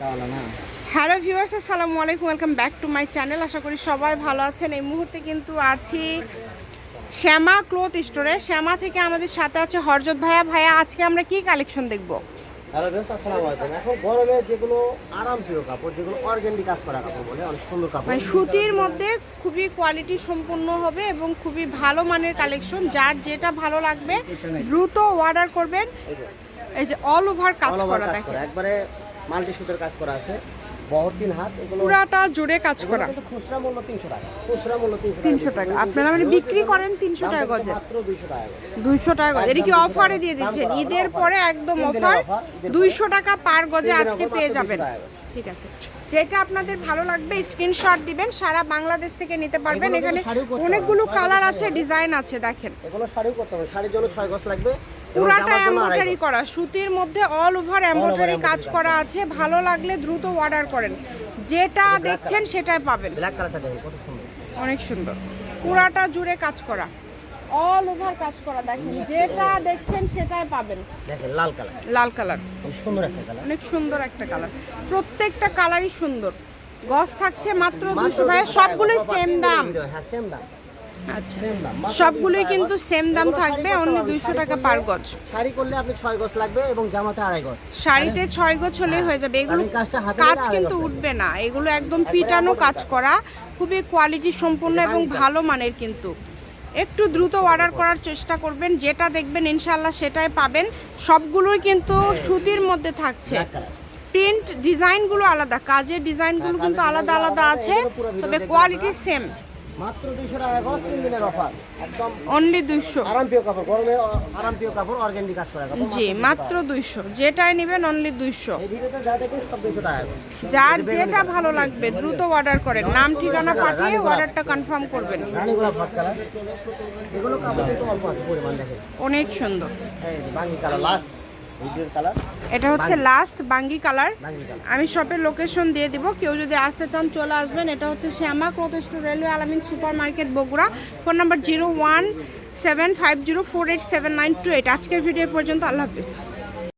Hello viewers আসসালামু আলাইকুম welcome back to my channel. আশা করি সবাই ভালো আছেন। এই মুহূর্তে কিন্তু আছি শ্যামা ক্লোথ স্টোরে। শ্যামা থেকে আমাদের সাথে আছে হরজত ভাইয়া। ভাইয়া আজকে আমরা কি কালেকশন দেখব? হ্যালো বেশ আসসালামু আলাইকুম। এখন গরমে যেগুলো আরামপ্রিয় কাপড় যেগুলো অর্গেন্ডি কাজ করা কাপড় বলে অনেক সুন্দর কাপড়। মানে সুতির মধ্যে খুবই কোয়ালিটি সম্পন্ন হবে এবং খুবই ভালো মানের কালেকশন। যার যেটা ভালো লাগবে দ্রুত অর্ডার করবেন। এই যে, অল ওভার কাজ করা দেখেন। একবারে মাল্টি সুতের কাজ করা আছে বহর তিন হাত এগুলো পুরাটা জুড়ে কাজ করা। খুচরা মূল্য তিনশো টাকা খুচরা মূল্য তিনশো তিনশো টাকা। আপনারা মানে বিক্রি করেন তিনশো টাকা গজে? মাত্র দুইশো টাকা করে। দুইশো টাকা গজ। এটা কি অফারে দিয়ে দিচ্ছেন। ঈদের পরে একদম অফার offer, ঈদের দুইশো টাকা পার গজে আজকে পেয়ে যাবেন। 200। ঠিক আছে। যেটা আপনাদের ভালো লাগবে স্ক্রিনশট দিবেন। সারা বাংলাদেশ থেকে নিতে পারবেন। এখানে অনেকগুলো কালার আছে ডিজাইন আছে দেখেন। এগুলো শাড়িও করতে হবে। শাড়ির জন্য ছয় গজ লাগবে। পুরাটা এমব্রয়ডারি করা সুতির মধ্যে অল ওভার এমব্রয়ডারি কাজ করা আছে ভালো লাগলে দ্রুত অর্ডার করেন। যেটা দেখছেন সেটাই পাবেন। অনেক সুন্দর। পুরাটা জুড়ে কাজ করা। অল ওভার কাজ করা দেখেন যেটা দেখছেন সেটাই পাবেন। দেখেন লাল কালার লাল কালার খুব সুন্দর একটা কালার অনেক সুন্দর একটা কালার প্রত্যেকটা কালারই সুন্দর। গস থাকছে মাত্র দুশো ভাই 200 সবগুলোই সেম দাম। হ্যাঁ সেম দাম। আচ্ছা। সবগুলোই কিন্তু সেম দাম থাকবে অনলি দুইশো টাকা পার গজ। শাড়ি করলে আপনি ছয় গজ লাগবে এবং জামাতে আড়াই গজ। শাড়িতে ছয় গজ হলেই হয়ে যাবে। এগুলো কাজ কিন্তু উঠবে না। এগুলো একদম পিটানো কাজ করা খুবই কোয়ালিটি সম্পন্ন এবং ভালো মানের কিন্তু। একটু দ্রুত অর্ডার করার চেষ্টা করবেন যেটা দেখবেন ইনশাল্লাহ সেটাই পাবেন। সবগুলোই কিন্তু সুতির মধ্যে থাকছে। প্রিন্ট ডিজাইনগুলো আলাদা কাজের ডিজাইনগুলো হ্যাঁ, কিন্তু আলাদা আলাদা আছে তবে কোয়ালিটি সেম মাত্র দুইশো টাকা গজ তিন দিনের অফার। একদম অনলি দুইশো। আরামপ্রিয় কাপড় গরমে আরামপ্রিয় কাপড় অর্গেন্ডি কাজ করা কাপড়। জি মাত্র দুইশো। যেটাই নেবেন অনলি দুইশো। এই ভিডিওতে যা দেখুন সব দুইশো টাকা গজ যার যেটা ভালো লাগবে দ্রুত অর্ডার করেন। নাম ঠিকানা পাঠিয়ে অর্ডারটা কনফার্ম করবেন। রানী গোলাপ হট এগুলো কাপড় কিন্তু অল্প আছে পরিমাণ দেখেন। অনেক সুন্দর। এই বাঙ্গি কালার লাস্ট এটা হচ্ছে লাস্ট বাঙ্গি কালার। আমি শপের লোকেশন দিয়ে দিব। কেউ যদি আসতে চান চলে আসবেন। এটা হচ্ছে Shyama cloth railway Alamin super market Bogura. Phone number zero one seven five zero four eight seven nine two eight আজকের ভিডিও পর্যন্ত আল্লাহ হাফিজ।